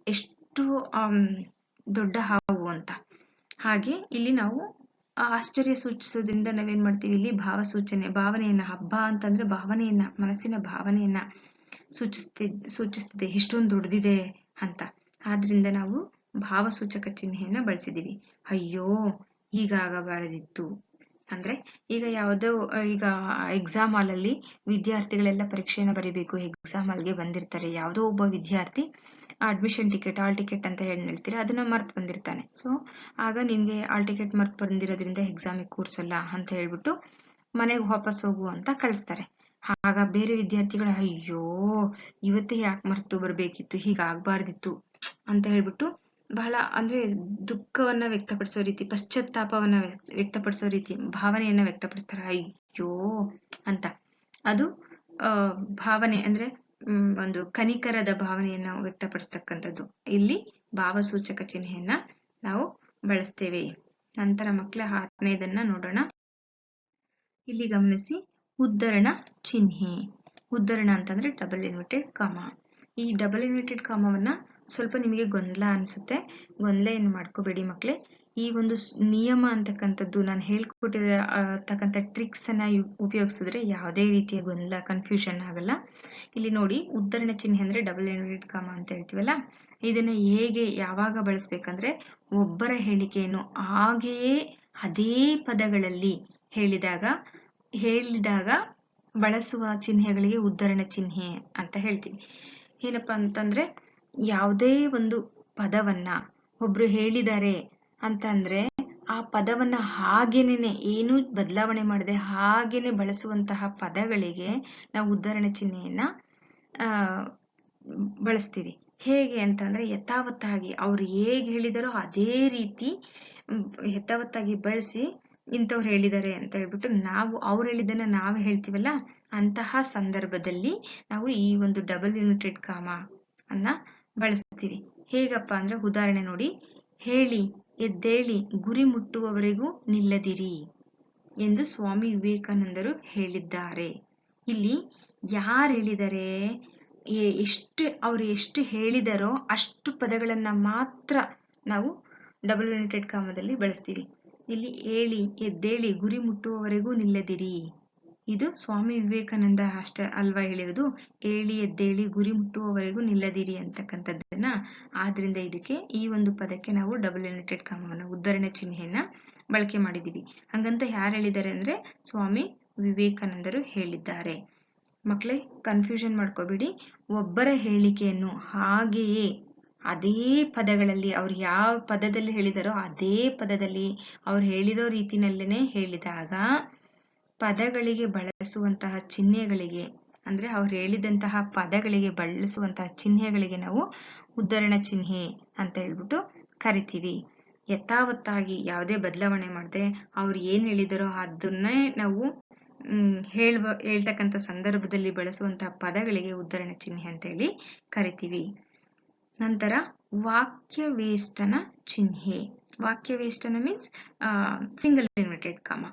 ಎಷ್ಟು ದೊಡ್ಡ ಹಾವು! ಅಂತ. ಹಾಗೆ ಇಲ್ಲಿ ನಾವು ಆಶ್ಚರ್ಯ ಸೂಚಿಸೋದ್ರಿಂದ ನಾವೇನ್ ಮಾಡ್ತೀವಿ? ಇಲ್ಲಿ ಭಾವ ಸೂಚನೆ, ಭಾವನೆಯನ್ನ, ಹಬ್ಬ ಅಂತಂದ್ರೆ ಭಾವನೆಯನ್ನ, ಮನಸ್ಸಿನ ಭಾವನೆಯನ್ನ ಸೂಚಿಸ್ತಿದ್ ಸೂಚಿಸ್ತಿದೆ. ಇಷ್ಟೊಂದು ದೊಡ್ಡದಿದೆ ಅಂತ. ಆದ್ರಿಂದ ನಾವು ಭಾವಸೂಚಕ ಚಿಹ್ನೆಯನ್ನ ಬಳಸಿದೀವಿ. ಅಯ್ಯೋ ಹೀಗಾಗಬಾರದಿತ್ತು ಅಂದ್ರೆ ಈಗ ಯಾವುದೋ, ಈಗ ಎಕ್ಸಾಮ್ ಹಾಲ್ ಅಲ್ಲಿ ವಿದ್ಯಾರ್ಥಿಗಳೆಲ್ಲ ಪರೀಕ್ಷೆಯನ್ನ ಬರೀಬೇಕು ಎಕ್ಸಾಮ್ ಹಾಲ್ಗೆ ಬಂದಿರ್ತಾರೆ. ಯಾವುದೋ ಒಬ್ಬ ವಿದ್ಯಾರ್ಥಿ ಅಡ್ಮಿಷನ್ ಟಿಕೆಟ್ ಆಲ್ ಟಿಕೆಟ್ ಅಂತ ಹೇಳಿ ಹೇಳ್ತೀರಿ? ಅದನ್ನ ಮರ್ತು ಬಂದಿರ್ತಾನೆ. ಸೊ ಆಗ ನಿನ್ಗೆ ಆಲ್ ಟಿಕೆಟ್ ಮರ್ತು ಬಂದಿರೋದ್ರಿಂದ ಎಕ್ಸಾಮಿಗೆ ಕೂರ್ಸಲ್ಲ ಅಂತ ಹೇಳ್ಬಿಟ್ಟು ಮನೆಗೆ ವಾಪಸ್ ಹೋಗು ಅಂತ ಕಳಿಸ್ತಾರೆ. ಆಗ ಬೇರೆ ವಿದ್ಯಾರ್ಥಿಗಳು, ಅಯ್ಯೋ, ಇವತ್ತೇ ಯಾಕೆ ಮರ್ತು ಬರ್ಬೇಕಿತ್ತು? ಹೀಗಾಗ್ಬಾರ್ದಿತ್ತು ಅಂತ ಹೇಳ್ಬಿಟ್ಟು ಬಹಳ ಅಂದ್ರೆ ದುಃಖವನ್ನ ವ್ಯಕ್ತಪಡಿಸೋ ರೀತಿ, ಪಶ್ಚಾತ್ತಾಪವನ್ನ ವ್ಯ- ವ್ಯಕ್ತಪಡಿಸೋ ರೀತಿ, ಭಾವನೆಯನ್ನ ವ್ಯಕ್ತಪಡಿಸ್ತಾರೆ. ಅಯ್ಯೋ, ಅಂತ. ಅದು ಭಾವನೆ ಅಂದ್ರೆ ಒಂದು ಕನಿಕರದ ಭಾವನೆಯನ್ನ ವ್ಯಕ್ತಪಡಿಸ್ತಕ್ಕಂಥದ್ದು. ಇಲ್ಲಿ ಭಾವಸೂಚಕ ಚಿಹ್ನೆಯನ್ನ ನಾವು ಬಳಸ್ತೇವೆ. ನಂತರ ಮಕ್ಕಳ ಆರನೇದನ್ನ ನೋಡೋಣ. ಇಲ್ಲಿ ಗಮನಿಸಿ ಉದ್ಧರಣ ಚಿಹ್ನೆ. ಉದ್ಧರಣ ಅಂತಂದ್ರೆ ಡಬಲ್ ಇನ್ವರ್ಟೆಡ್ ಕಾಮ ಈ ಡಬಲ್ ಇನ್ವರ್ಟೆಡ್ ಕಾಮವನ್ನ ಸ್ವಲ್ಪ ನಿಮಗೆ ಗೊಂದಲ ಅನ್ಸುತ್ತೆ. ಗೊಂದಲ ಏನು ಮಾಡ್ಕೋಬೇಡಿ ಮಕ್ಕಳೇ ಈ ಒಂದು ನಿಯಮ ಅಂತಕ್ಕಂಥದ್ದು ನಾನು ಹೇಳ್ಕೊಟ್ಟಿರತಕ್ಕಂಥ ಟ್ರಿಕ್ಸ್ ಅನ್ನ ಉಪಯೋಗಿಸಿದ್ರೆ ಯಾವುದೇ ರೀತಿಯ ಗೊಂದಲ ಕನ್ಫ್ಯೂಷನ್ ಆಗಲ್ಲ. ಇಲ್ಲಿ ನೋಡಿ, ಉದ್ಧರಣ ಚಿಹ್ನೆ ಅಂದ್ರೆ ಡಬಲ್ ಇನ್ವರ್ಟೆಡ್ ಕಾಮ ಅಂತ ಹೇಳ್ತೀವಲ್ಲ? ಇದನ್ನ ಹೇಗೆ ಯಾವಾಗ ಬಳಸ್ಬೇಕಂದ್ರೆ, ಒಬ್ಬರ ಹೇಳಿಕೆಯನ್ನು ಹಾಗೆಯೇ ಅದೇ ಪದಗಳಲ್ಲಿ ಹೇಳಿದಾಗ ಹೇಳಿದಾಗ ಬಳಸುವ ಚಿಹ್ನೆಗಳಿಗೆ ಉದ್ಧರಣ ಚಿಹ್ನೆ ಅಂತ ಹೇಳ್ತೀವಿ. ಏನಪ್ಪಾ ಅಂತಂದ್ರೆ, ಯಾವುದೇ ಒಂದು ಪದವನ್ನ ಒಬ್ರು ಹೇಳಿದ್ದಾರೆ ಅಂತಂದ್ರೆ ಆ ಪದವನ್ನ ಹಾಗೇನೆ ಏನು ಬದಲಾವಣೆ ಮಾಡದೆ ಹಾಗೇನೆ ಬಳಸುವಂತಹ ಪದಗಳಿಗೆ ನಾವು ಉದಾಹರಣೆ ಚಿಹ್ನೆಯನ್ನ, ಆ, ಬಳಸ್ತೀವಿ. ಹೇಗೆ ಅಂತಂದ್ರೆ ಯಥಾವತ್ತಾಗಿ ಅವ್ರು ಹೇಗೆ ಹೇಳಿದಾರೋ ಅದೇ ರೀತಿ ಯಥಾವತ್ತಾಗಿ ಬಳಸಿ ಇಂಥವ್ರು ಹೇಳಿದ್ದಾರೆ ಅಂತ ಹೇಳ್ಬಿಟ್ಟು ನಾವು ಅವ್ರು ಹೇಳಿದ್ದನ್ನ ನಾವು ಹೇಳ್ತೀವಲ್ಲ, ಅಂತಹ ಸಂದರ್ಭದಲ್ಲಿ ನಾವು ಈ ಒಂದು ಡಬಲ್ ಯುನಿಟೆಡ್ ಕಾಮ ಅನ್ನ ಬಳಸ್ತೀವಿ. ಹೇಗಪ್ಪ ಅಂದ್ರೆ ಉದಾಹರಣೆ ನೋಡಿ. ಹೇಳಿ. ಎದ್ದೇಳಿ ಗುರಿ ಮುಟ್ಟುವವರೆಗೂ ನಿಲ್ಲದಿರಿ ಎಂದು ಸ್ವಾಮಿ ವಿವೇಕಾನಂದರು ಹೇಳಿದ್ದಾರೆ. ಇಲ್ಲಿ ಯಾರು ಹೇಳಿದರೆ? ಎಷ್ಟು, ಅವ್ರು ಎಷ್ಟು ಹೇಳಿದರೋ ಅಷ್ಟು ಪದಗಳನ್ನು ಮಾತ್ರ ನಾವು ಡಬಲ್ ಯುನಿಟೆಡ್ ಕಾಮದಲ್ಲಿ ಬಳಸ್ತೀವಿ. ಇಲ್ಲಿ ಹೇಳಿ, ಎದ್ದೇಳಿ ಗುರಿ ಮುಟ್ಟುವವರೆಗೂ ನಿಲ್ಲದಿರಿ. ಇದು ಸ್ವಾಮಿ ವಿವೇಕಾನಂದ ಅಷ್ಟೇ ಅಲ್ವಾ ಹೇಳಿರೋದು ಏಳಿ ಎದ್ದೇಳಿ ಗುರಿ ಮುಟ್ಟುವವರೆಗೂ ನಿಲ್ಲದಿರಿ ಅಂತಕ್ಕಂಥದ್ದನ್ನ. ಆದ್ರಿಂದ ಇದಕ್ಕೆ ಈ ಒಂದು ಪದಕ್ಕೆ ನಾವು ಡಬಲ್ ಯುನಿಟೆಡ್ ಕಾಮವನ್ನು, ಉದ್ಧರಣೆ ಚಿಹ್ನೆಯನ್ನ ಬಳಕೆ ಮಾಡಿದೀವಿ ಹಂಗಂತ ಯಾರು ಹೇಳಿದ್ದಾರೆ ಅಂದ್ರೆ ಸ್ವಾಮಿ ವಿವೇಕಾನಂದರು ಹೇಳಿದ್ದಾರೆ. ಮಕ್ಕಳೇ ಕನ್ಫ್ಯೂಷನ್ ಮಾಡ್ಕೋಬೇಡಿ. ಒಬ್ಬರ ಹೇಳಿಕೆಯನ್ನು ಹಾಗೆಯೇ, ಅದೇ ಪದಗಳಲ್ಲಿ ಅವ್ರು ಯಾವ ಪದದಲ್ಲಿ ಹೇಳಿದಾರೋ ಅದೇ ಪದದಲ್ಲಿ ಅವ್ರು ಹೇಳಿರೋ ರೀತಿನಲ್ಲೇನೆ ಹೇಳಿದಾಗ ಪದಗಳಿಗೆ ಬಳಸುವಂತಹ ಚಿಹ್ನೆಗಳಿಗೆ, ಅಂದ್ರೆ ಅವ್ರು ಹೇಳಿದಂತಹ ಪದಗಳಿಗೆ ಬಳಸುವಂತಹ ಚಿಹ್ನೆಗಳಿಗೆ ನಾವು ಉದ್ಧರಣ ಚಿಹ್ನೆ ಅಂತ ಹೇಳ್ಬಿಟ್ಟು ಕರಿತೀವಿ. ಯಥಾವತ್ತಾಗಿ ಯಾವುದೇ ಬದಲಾವಣೆ ಮಾಡದೆ ಅವ್ರು ಏನ್ ಹೇಳಿದಾರೋ ಅದನ್ನೇ ನಾವು ಹೇಳುವ ಹೇಳ್ತಕ್ಕಂಥ ಸಂದರ್ಭದಲ್ಲಿ ಬಳಸುವಂತಹ ಪದಗಳಿಗೆ ಉದ್ಧರಣ ಚಿಹ್ನೆ ಅಂತ ಹೇಳಿ ಕರಿತೀವಿ. ನಂತರ ವಾಕ್ಯವೇಷ್ಟನ ಚಿಹ್ನೆ. ವಾಕ್ಯವೇಷ್ಟನ means single inverted comma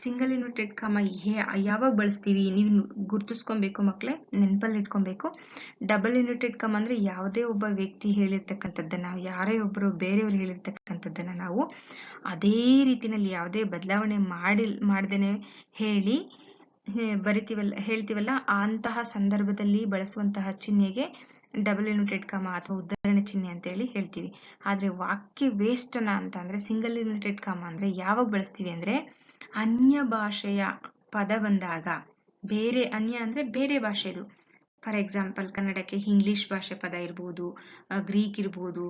single inverted comma ಹೇ ಯಾವಾಗ ಬಳಸ್ತೀವಿ ನೀವು ಗುರ್ತಿಸ್ಕೊಬೇಕು ಮಕ್ಕಳೇ ನೆನಪಲ್ಲಿ ಇಟ್ಕೊಬೇಕು. ಡಬಲ್ ಇನ್ವರ್ಟೆಡ್ ಕಾಮ ಅಂದ್ರೆ ಯಾವುದೇ ಒಬ್ಬ ವ್ಯಕ್ತಿ ಹೇಳಿರ್ತಕ್ಕಂಥದ್ದನ್ನ ಯಾರೇ ಒಬ್ಬರು ಬೇರೆಯವರು ಹೇಳಿರ್ತಕ್ಕಂಥದ್ದನ್ನ ನಾವು ಅದೇ ರೀತಿನಲ್ಲಿ ಯಾವುದೇ ಬದಲಾವಣೆ ಮಾಡಿ ಮಾಡ್ದೇನೆ ಹೇಳಿ ಬರಿತೀವಲ್ಲ, ಹೇಳ್ತೀವಲ್ಲ ಅಂತಹ ಸಂದರ್ಭದಲ್ಲಿ ಬಳಸುವಂತಹ ಚಿಹ್ನೆಗೆ ಡಬಲ್ ಯುನಿಟೆಡ್ ಕಾಮ ಅಥವಾ ಉದ್ಧರಣ ಚಿಹ್ನೆ ಅಂತ ಹೇಳಿ ಹೇಳ್ತೀವಿ. ಆದ್ರೆ ವಾಕ್ಯ ವೇಷ್ಟನ ಅಂತ ಅಂದ್ರೆ ಸಿಂಗಲ್ ಯುನಿಟೆಡ್ ಕಾಮ ಅಂದ್ರೆ ಯಾವಾಗ ಬಳಸ್ತೀವಿ ಅಂದ್ರೆ ಅನ್ಯ ಭಾಷೆಯ ಪದ ಬಂದಾಗ ಬೇರೆ, ಅನ್ಯ ಅಂದ್ರೆ ಬೇರೆ ಭಾಷೆದು ಫಾರ್ ಎಕ್ಸಾಂಪಲ್ ಕನ್ನಡಕ್ಕೆ ಇಂಗ್ಲಿಷ್ ಭಾಷೆ ಪದ ಇರ್ಬೋದು ಗ್ರೀಕ್ ಇರ್ಬೋದು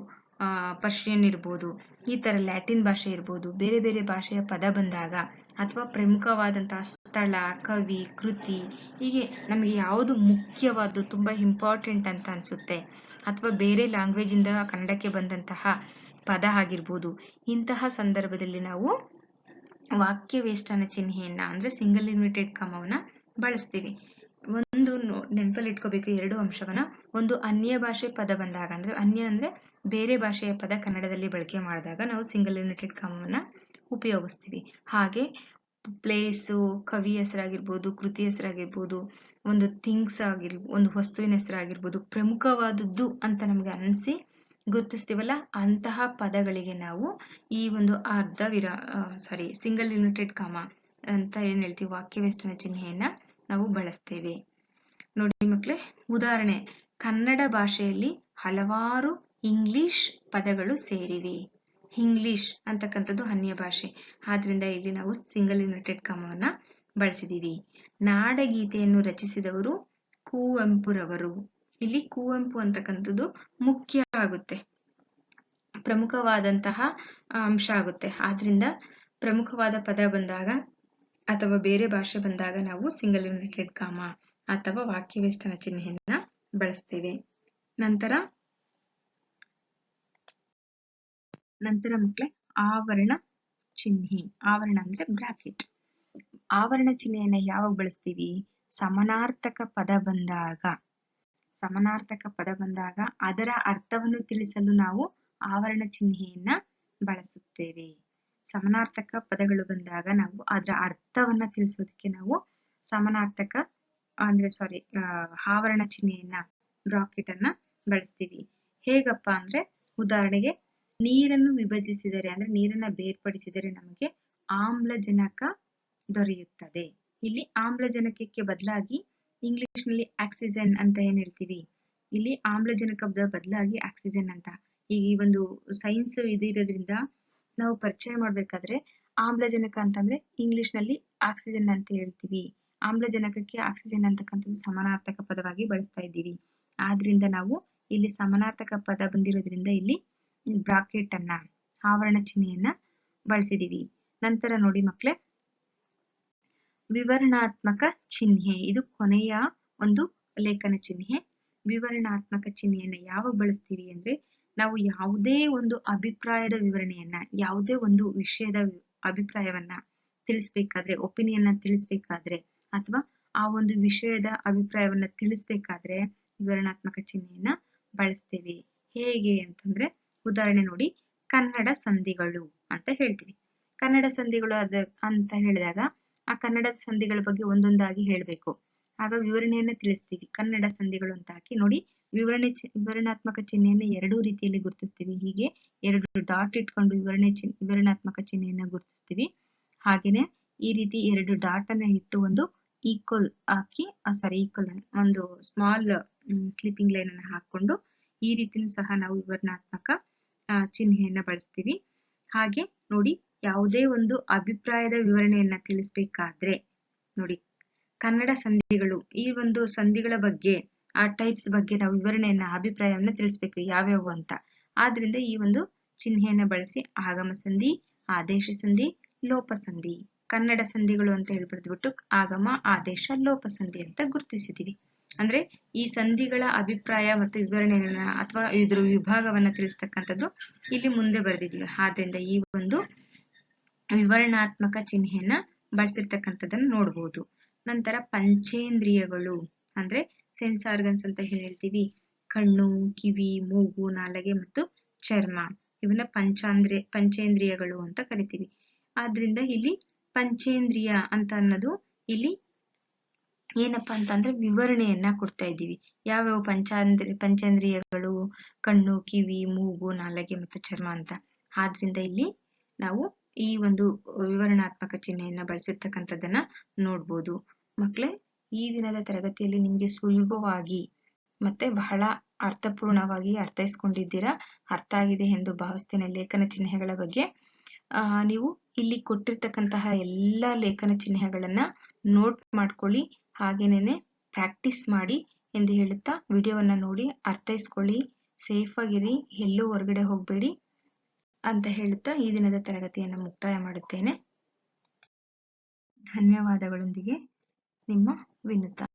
ಪರ್ಷಿಯನ್ ಇರ್ಬೋದು, ಈ ಥರ ಲ್ಯಾಟಿನ್ ಭಾಷೆ ಇರ್ಬೋದು, ಬೇರೆ ಬೇರೆ ಭಾಷೆಯ ಪದ ಬಂದಾಗ ಅಥವಾ ಪ್ರಮುಖವಾದಂತಹ ಸ್ಥಳ, ಕವಿ, ಕೃತಿ, ಹೀಗೆ ನಮಗೆ ಯಾವುದು ಮುಖ್ಯವಾದ್ದು, ತುಂಬಾ ಇಂಪಾರ್ಟೆಂಟ್ ಅಂತ ಅನ್ಸುತ್ತೆ. ಅಥವಾ ಬೇರೆ ಲ್ಯಾಂಗ್ವೇಜಿಂದ ಕನ್ನಡಕ್ಕೆ ಬಂದಂತಹ ಪದ ಆಗಿರ್ಬೋದು, ಇಂತಹ ಸಂದರ್ಭದಲ್ಲಿ ನಾವು ವಾಕ್ಯ ವೇಷ್ಟನ ಚಿಹ್ನೆಯನ್ನ ಅಂದ್ರೆ ಸಿಂಗಲ್ ಇನ್ವಿಟೆಡ್ ಕಮವನ್ನ ಬಳಸ್ತೀವಿ. ಒಂದು ನೆನಪಲ್ಲಿ ಇಟ್ಕೋಬೇಕು ಎರಡು ಅಂಶವನ್ನ. ಒಂದು ಅನ್ಯ ಭಾಷೆ ಪದ ಬಂದಾಗ ಅಂದ್ರೆ, ಅನ್ಯ ಅಂದ್ರೆ ಬೇರೆ ಭಾಷೆಯ ಪದ ಕನ್ನಡದಲ್ಲಿ ಬಳಕೆ ಮಾಡಿದಾಗ ನಾವು ಸಿಂಗಲ್ ಯುನಿಟೆಡ್ ಕಮವನ್ನ ಉಪಯೋಗಿಸ್ತೀವಿ. ಹಾಗೆ ಪ್ಲೇಸು ಕವಿ ಹೆಸರಾಗಿರ್ಬೋದು, ಕೃತಿ ಹೆಸರಾಗಿರ್ಬೋದು, ಒಂದು ಥಿಂಗ್ಸ್ ಆಗಿರ್ಬೋದು ಒಂದು ವಸ್ತುವಿನ ಹೆಸರಾಗಿರ್ಬೋದು, ಪ್ರಮುಖವಾದದ್ದು ಅಂತ ನಮ್ಗೆ ಅನಿಸಿ ಗುರುತಿಸ್ತೀವಲ್ಲ? ಅಂತಹ ಪದಗಳಿಗೆ ನಾವು ಈ ಒಂದು ಅರ್ಧ ವಿರಾ ಸಾರಿ ಸಿಂಗಲ್ ಯುನಿಟೆಡ್ ಕಾಮ ಅಂತ ಏನ್ ಹೇಳ್ತೀವಿ? ವಾಕ್ಯವೇಷ್ಟನ ಚಿಹ್ನೆಯನ್ನ ನಾವು ಬಳಸ್ತೇವೆ. ನೋಡಿ ಮಕ್ಕಳೇ ಉದಾಹರಣೆ, ಕನ್ನಡ ಭಾಷೆಯಲ್ಲಿ ಹಲವಾರು ಇಂಗ್ಲಿಷ್ ಪದಗಳು ಸೇರಿವೆ. ಇಂಗ್ಲಿಷ್ ಅಂತಕ್ಕಂಥದ್ದು ಅನ್ಯ ಭಾಷೆ. ಆದ್ರಿಂದ ಇಲ್ಲಿ ನಾವು ಸಿಂಗಲ್ ಯುನಿಟೆಡ್ ಕಾಮವನ್ನ ಬಳಸಿದೀವಿ. ನಾಡಗೀತೆಯನ್ನು ರಚಿಸಿದವರು ಕುವೆಂಪುರವರು. ಇಲ್ಲಿ ಕುವೆಂಪು ಅಂತಕ್ಕಂಥದ್ದು ಮುಖ್ಯ ಆಗುತ್ತೆ. ಪ್ರಮುಖವಾದಂತಹ ಅಂಶ ಆಗುತ್ತೆ. ಆದ್ರಿಂದ ಪ್ರಮುಖವಾದ ಪದ ಬಂದಾಗ ಅಥವಾ ಬೇರೆ ಭಾಷೆ ಬಂದಾಗ ನಾವು ಸಿಂಗಲ್ ಯುನಿಟೆಡ್ ಕಾಮ ಅಥವಾ ವಾಕ್ಯವೇಷ್ಟನ ಚಿಹ್ನೆಯನ್ನ ಬಳಸ್ತೇವೆ. ನಂತರ ನಂತರ ಮಕ್ಕಳೇ ಆವರಣ ಚಿಹ್ನೆ. ಆವರಣ ಅಂದ್ರೆ ಬ್ರಾಕೆಟ್ ಆವರಣ ಚಿಹ್ನೆಯನ್ನ ಯಾವಾಗ ಬಳಸ್ತೀವಿ? ಸಮನಾರ್ಥಕ ಪದ ಬಂದಾಗ. ಸಮನಾರ್ಥಕ ಪದ ಬಂದಾಗ ಅದರ ಅರ್ಥವನ್ನು ತಿಳಿಸಲು ನಾವು ಆವರಣ ಚಿಹ್ನೆಯನ್ನ ಬಳಸುತ್ತೇವೆ. ಸಮನಾರ್ಥಕ ಪದಗಳು ಬಂದಾಗ ನಾವು ಅದರ ಅರ್ಥವನ್ನ ತಿಳಿಸೋದಕ್ಕೆ ನಾವು ಸಮನಾರ್ಥಕ, ಅಂದ್ರೆ ಸಾರಿ ಆವರಣ ಚಿಹ್ನೆಯನ್ನ ಬ್ರಾಕೆಟ್ ಅನ್ನ ಬಳಸ್ತೀವಿ. ಹೇಗಪ್ಪ ಅಂದ್ರೆ ಉದಾಹರಣೆಗೆ ನೀರನ್ನು ವಿಭಜಿಸಿದರೆ, ಅಂದ್ರೆ ನೀರನ್ನ ಬೇರ್ಪಡಿಸಿದರೆ ನಮಗೆ ಆಮ್ಲಜನಕ ದೊರೆಯುತ್ತದೆ. ಇಲ್ಲಿ ಆಮ್ಲಜನಕಕ್ಕೆ ಬದಲಾಗಿ ಇಂಗ್ಲಿಷ್ನಲ್ಲಿ ಆಕ್ಸಿಜನ್ ಅಂತ ಏನ್ ಹೇಳ್ತೀವಿ? ಇಲ್ಲಿ ಆಮ್ಲಜನಕದ ಬದಲಾಗಿ ಆಕ್ಸಿಜನ್ ಅಂತ. ಈಗ ಈ ಒಂದು ಸೈನ್ಸ್ ಇದಿರೋದ್ರಿಂದ ನಾವು ಪರಿಚಯ ಮಾಡ್ಬೇಕಾದ್ರೆ ಆಮ್ಲಜನಕ ಅಂತಂದ್ರೆ ಇಂಗ್ಲಿಷ್ನಲ್ಲಿ ಆಕ್ಸಿಜನ್ ಅಂತ ಹೇಳ್ತೀವಿ. ಆಮ್ಲಜನಕಕ್ಕೆ ಆಕ್ಸಿಜನ್ ಅಂತಕ್ಕಂಥದ್ದು ಸಮಾನಾರ್ಥಕ ಪದವಾಗಿ ಬಳಸ್ತಾ ಇದ್ದೀವಿ. ಆದ್ರಿಂದ ನಾವು ಇಲ್ಲಿ ಸಮಾನಾರ್ಥಕ ಪದ ಬಂದಿರೋದ್ರಿಂದ ಇಲ್ಲಿ ಬ್ರಾಕೆಟ್ ಅನ್ನ, ಆವರಣ ಚಿಹ್ನೆಯನ್ನ ಬಳಸಿದೀವಿ ನಂತರ ನೋಡಿ ಮಕ್ಳೇ. ವಿವರಣಾತ್ಮಕ ಚಿಹ್ನೆ. ಇದು ಕೊನೆಯ ಒಂದು ಲೇಖನ ಚಿಹ್ನೆ. ವಿವರಣಾತ್ಮಕ ಚಿಹ್ನೆಯನ್ನ ಯಾವಾಗ ಬಳಸ್ತೀವಿ ಅಂದ್ರೆ, ನಾವು ಯಾವುದೇ ಒಂದು ಅಭಿಪ್ರಾಯದ ವಿವರಣೆಯನ್ನ, ಯಾವುದೇ ಒಂದು ವಿಷಯದ ಅಭಿಪ್ರಾಯವನ್ನ ತಿಳಿಸ್ಬೇಕಾದ್ರೆ ಒಪಿನಿಯನ್ ತಿಳಿಸ್ಬೇಕಾದ್ರೆ, ಅಥವಾ ಆ ಒಂದು ವಿಷಯದ ಅಭಿಪ್ರಾಯವನ್ನ ತಿಳಿಸ್ಬೇಕಾದ್ರೆ ವಿವರಣಾತ್ಮಕ ಚಿಹ್ನೆಯನ್ನ ಬಳಸ್ತೀವಿ. ಹೇಗೆ ಅಂತಂದ್ರೆ, ಉದಾಹರಣೆ ನೋಡಿ, ಕನ್ನಡ ಸಂಧಿಗಳು ಅಂತ ಹೇಳ್ತೀವಿ. ಕನ್ನಡ ಸಂಧಿಗಳು ಅದ ಅಂತ ಹೇಳಿದಾಗ ಆ ಕನ್ನಡದ ಸಂಧಿಗಳ ಬಗ್ಗೆ ಒಂದೊಂದಾಗಿ ಹೇಳ್ಬೇಕು. ಆಗ ವಿವರಣೆಯನ್ನ ತಿಳಿಸ್ತೀವಿ. ಕನ್ನಡ ಸಂಧಿಗಳು ಅಂತ ಹಾಕಿ ನೋಡಿ, ವಿವರಣೆ ವಿವರಣಾತ್ಮಕ ಚಿಹ್ನೆಯನ್ನ ಎರಡೂ ರೀತಿಯಲ್ಲಿ ಗುರುತಿಸ್ತೀವಿ. ಹೀಗೆ ಎರಡು ಡಾಟ್ ಇಟ್ಕೊಂಡು ವಿವರಣೆ ವಿವರಣಾತ್ಮಕ ಚಿಹ್ನೆಯನ್ನ ಗುರುತಿಸ್ತೀವಿ. ಹಾಗೇನೆ ಈ ರೀತಿ ಎರಡು ಡಾಟ್ ಅನ್ನ ಇಟ್ಟು ಒಂದು ಈಕ್ವಲ್ ಹಾಕಿ ಸಾರಿ ಈಕ್ವಲ್ ಒಂದು ಸ್ಮಾಲ್ ಸ್ಲೀಪಿಂಗ್ ಲೈನ್ ಅನ್ನ ಹಾಕೊಂಡು ಈ ರೀತಿನೂ ಸಹ ನಾವು ವಿವರಣಾತ್ಮಕ ಚಿಹ್ನೆಯನ್ನ ಬಳಸ್ತೀವಿ. ಹಾಗೆ ನೋಡಿ ಯಾವುದೇ ಒಂದು ಅಭಿಪ್ರಾಯದ ವಿವರಣೆಯನ್ನ ತಿಳಿಸ್ಬೇಕಾದ್ರೆ ನೋಡಿ, ಕನ್ನಡ ಸಂಧಿಗಳು, ಈ ಒಂದು ಸಂಧಿಗಳ ಬಗ್ಗೆ, ಆ ಟೈಪ್ಸ್ ಬಗ್ಗೆ ನಾವು ವಿವರಣೆಯನ್ನ, ಅಭಿಪ್ರಾಯವನ್ನ ತಿಳಿಸ್ಬೇಕು, ಯಾವ್ಯಾವು ಅಂತ. ಆದ್ರಿಂದ ಈ ಒಂದು ಚಿಹ್ನೆಯನ್ನ ಬಳಸಿ ಆಗಮ ಸಂಧಿ, ಆದೇಶ ಸಂಧಿ, ಲೋಪ ಸಂಧಿ, ಕನ್ನಡ ಸಂಧಿಗಳು ಅಂತ ಹೇಳಿ ಬರೆದ್ಬಿಟ್ಟು ಆಗಮ, ಆದೇಶ, ಲೋಪ ಸಂಧಿ ಅಂತ ಗುರುತಿಸಿದೀವಿ. ಅಂದ್ರೆ ಈ ಸಂಧಿಗಳ ಅಭಿಪ್ರಾಯ ಮತ್ತು ವಿವರಣೆಯನ್ನ ಅಥವಾ ಇದ್ರ ವಿಭಾಗವನ್ನ ತಿಳಿಸ್ತಕ್ಕಂಥದ್ದು ಇಲ್ಲಿ ಮುಂದೆ ಬರೆದಿದ್ದೀವಿ ಆದ್ರಿಂದ ಈ ಒಂದು ವಿವರಣಾತ್ಮಕ ಚಿಹ್ನೆಯನ್ನ ಬಳಸಿರ್ತಕ್ಕಂಥದ್ದನ್ನ ನೋಡ್ಬೋದು. ನಂತರ ಪಂಚೇಂದ್ರಿಯಗಳು ಅಂದ್ರೆ ಸೆನ್ಸ್ ಆರ್ಗನ್ಸ್ ಅಂತ ಹೇಳ್ತೀವಿ. ಕಣ್ಣು, ಕಿವಿ, ಮೂಗು, ನಾಲಗೆ ಮತ್ತು ಚರ್ಮ. ಇವನ್ನ ಪಂಚಾಂದ್ರಿಯ ಪಂಚೇಂದ್ರಿಯಗಳು ಅಂತ ಕರಿತೀವಿ. ಆದ್ರಿಂದ ಇಲ್ಲಿ ಪಂಚೇಂದ್ರಿಯ ಅಂತ ಅನ್ನೋದು ಇಲ್ಲಿ ಏನಪ್ಪಾ ಅಂತಂದ್ರೆ ವಿವರಣೆಯನ್ನ ಕೊಡ್ತಾ ಇದ್ದೀವಿ. ಯಾವ್ಯಾವ ಪಂಚಾಂದ್ರ, ಪಂಚೇಂದ್ರಿಯಗಳು, ಕಣ್ಣು, ಕಿವಿ, ಮೂಗು, ನಾಲಗೆ ಮತ್ತು ಚರ್ಮ ಅಂತ. ಆದ್ರಿಂದ ಇಲ್ಲಿ ನಾವು ಈ ಒಂದು ವಿವರಣಾತ್ಮಕ ಚಿಹ್ನೆಯನ್ನ ಬಳಸಿರ್ತಕ್ಕಂಥದ್ದನ್ನ ನೋಡ್ಬೋದು. ಮಕ್ಕಳೇ ಈ ದಿನದ ತರಗತಿಯಲ್ಲಿ ನಿಮಗೆ ಸುಲಭವಾಗಿ ಮತ್ತೆ ಬಹಳ ಅರ್ಥಪೂರ್ಣವಾಗಿ ಅರ್ಥೈಸ್ಕೊಂಡಿದ್ದೀರಾ? ಅರ್ಥ ಆಗಿದೆ ಎಂದು ಭಾವಿಸ್ತೇನೆ ಲೇಖನ ಚಿಹ್ನೆಗಳ ಬಗ್ಗೆ. ಆ, ನೀವು ಇಲ್ಲಿ ಕೊಟ್ಟಿರ್ತಕ್ಕಂತಹ ಎಲ್ಲ ಲೇಖನ ಚಿಹ್ನೆಗಳನ್ನ ನೋಟ್ ಮಾಡ್ಕೊಳ್ಳಿ, ಹಾಗೇನೇನೆ ಪ್ರಾಕ್ಟೀಸ್ ಮಾಡಿ ಎಂದು ಹೇಳುತ್ತಾ ವಿಡಿಯೋವನ್ನ ನೋಡಿ, ಅರ್ಥೈಸ್ಕೊಳ್ಳಿ ಸೇಫ್ ಆಗಿರಿ, ಎಲ್ಲೂ ಹೊರಗಡೆ ಹೋಗಬೇಡಿ. ಅಂತ ಹೇಳುತ್ತಾ ಈ ದಿನದ ತರಗತಿಯನ್ನು ಮುಕ್ತಾಯ ಮಾಡುತ್ತೇನೆ. ಧನ್ಯವಾದಗಳೊಂದಿಗೆ ನಿಮ್ಮ ವಿನುತಾ.